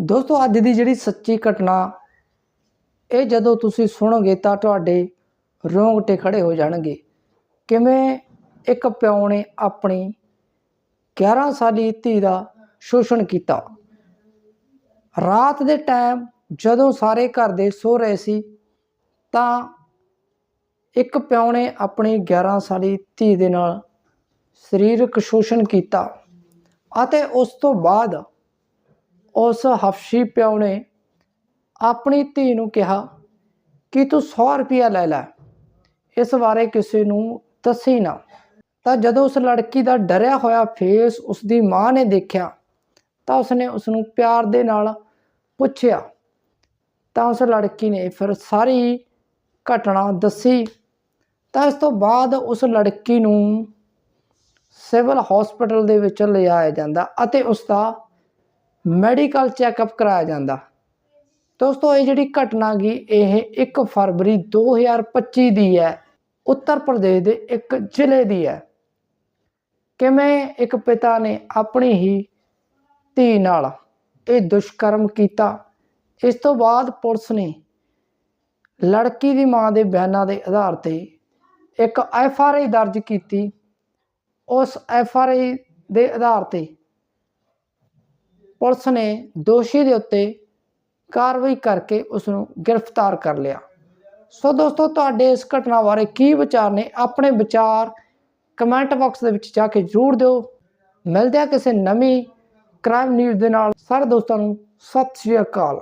ਦੋਸਤੋ, ਅੱਜ ਦੀ ਜਿਹੜੀ ਸੱਚੀ ਘਟਨਾ, ਇਹ ਜਦੋਂ ਤੁਸੀਂ ਸੁਣੋਗੇ ਤਾਂ ਤੁਹਾਡੇ ਰੋਂਗਟੇ ਖੜੇ ਹੋ ਜਾਣਗੇ। ਕਿਵੇਂ ਇੱਕ ਪਿਓ ਨੇ ਆਪਣੀ 11 ਸਾਲੀ ਧੀ ਦਾ ਸ਼ੋਸ਼ਣ ਕੀਤਾ। ਰਾਤ ਦੇ ਟਾਈਮ ਜਦੋਂ ਸਾਰੇ ਘਰ ਦੇ ਸੋ ਰਹੇ ਸੀ, ਤਾਂ ਇੱਕ ਪਿਓ ਨੇ ਆਪਣੀ 11 ਸਾਲੀ ਧੀ ਦੇ ਨਾਲ ਸਰੀਰਕ ਸ਼ੋਸ਼ਣ ਕੀਤਾ ਅਤੇ ਉਸ ਤੋਂ ਬਾਅਦ ਉਸ ਹਫਸ਼ੀ ਪਿਓ ਨੇ ਆਪਣੀ ਧੀ ਨੂੰ ਕਿਹਾ ਕਿ ਤੂੰ 100 ਰੁਪਇਆ ਲੈ ਲੈ, ਇਸ ਬਾਰੇ ਕਿਸੇ ਨੂੰ ਦੱਸੀ ਨਾ। ਤਾਂ ਜਦੋਂ ਉਸ ਲੜਕੀ ਦਾ ਡਰਿਆ ਹੋਇਆ ਫੇਸ ਉਸ ਦੀ ਮਾਂ ਨੇ ਦੇਖਿਆ, ਤਾਂ ਉਸਨੇ ਉਸ ਨੂੰ ਪਿਆਰ ਦੇ ਨਾਲ ਪੁੱਛਿਆ। ਤਾਂ ਉਸ ਲੜਕੀ ਨੇ ਫਿਰ ਸਾਰੀ ਘਟਨਾ ਦੱਸੀ। ਤਾਂ ਇਸ ਤੋਂ ਬਾਅਦ ਉਸ ਲੜਕੀ ਨੂੰ ਸਿਵਲ ਹਸਪੀਟਲ ਦੇ ਵਿੱਚ ਲਿਜਾਇਆ ਜਾਂਦਾ ਅਤੇ ਉਸ ਦਾ ਮੈਡੀਕਲ ਚੈੱਕਅਪ ਕਰਾਇਆ ਜਾਂਦਾ। ਦੋਸਤੋ, ਇਹ ਜਿਹੜੀ ਘਟਨਾ ਗਈ ਇਹ 1 ਫਰਵਰੀ 2025 ਦੀ ਹੈ। ਉੱਤਰ ਪ੍ਰਦੇਸ਼ ਦੇ ਇੱਕ ਜ਼ਿਲ੍ਹੇ ਦੀ ਹੈ। ਕਿਵੇਂ ਇੱਕ ਪਿਤਾ ਨੇ ਆਪਣੀ ਹੀ ਧੀ ਨਾਲ ਇਹ ਦੁਸ਼ਕਰਮ ਕੀਤਾ, ਇਸ ਤੋਂ ਬਾਅਦ ਪੁਲਿਸ ਨੇ ਲੜਕੀ ਦੀ ਮਾਂ ਦੇ ਬਿਆਨਾਂ ਦੇ ਆਧਾਰ ਤੇ ਇੱਕ ਐਫ ਆਰ ਆਈ ਦਰਜ ਕੀਤੀ। ਉਸ ਐਫ ਆਰ ਆਈ ਦੇ ਆਧਾਰ ਤੇ ਪੁਲਿਸ ਨੇ ਦੋਸ਼ੀ ਦੇ ਉੱਤੇ ਕਾਰਵਾਈ ਕਰਕੇ ਉਸ ਨੂੰ ਗ੍ਰਿਫਤਾਰ ਕਰ ਲਿਆ। ਸੋ ਦੋਸਤੋ, ਤੁਹਾਡੇ ਇਸ ਘਟਨਾ ਬਾਰੇ ਕੀ ਵਿਚਾਰ ਨੇ, ਆਪਣੇ ਵਿਚਾਰ ਕਮੈਂਟ ਬਾਕਸ ਦੇ ਵਿੱਚ ਜਾ ਕੇ ਜ਼ਰੂਰ ਦਿਓ। ਮਿਲਦੇ ਆ ਕਿਸੇ ਨਵੀਂ ਕ੍ਰਾਈਮ ਨਿਊਜ਼ ਦੇ ਨਾਲ। ਸਾਰੇ ਦੋਸਤਾਂ ਨੂੰ ਸਤਿ ਸ਼੍ਰੀ ਅਕਾਲ।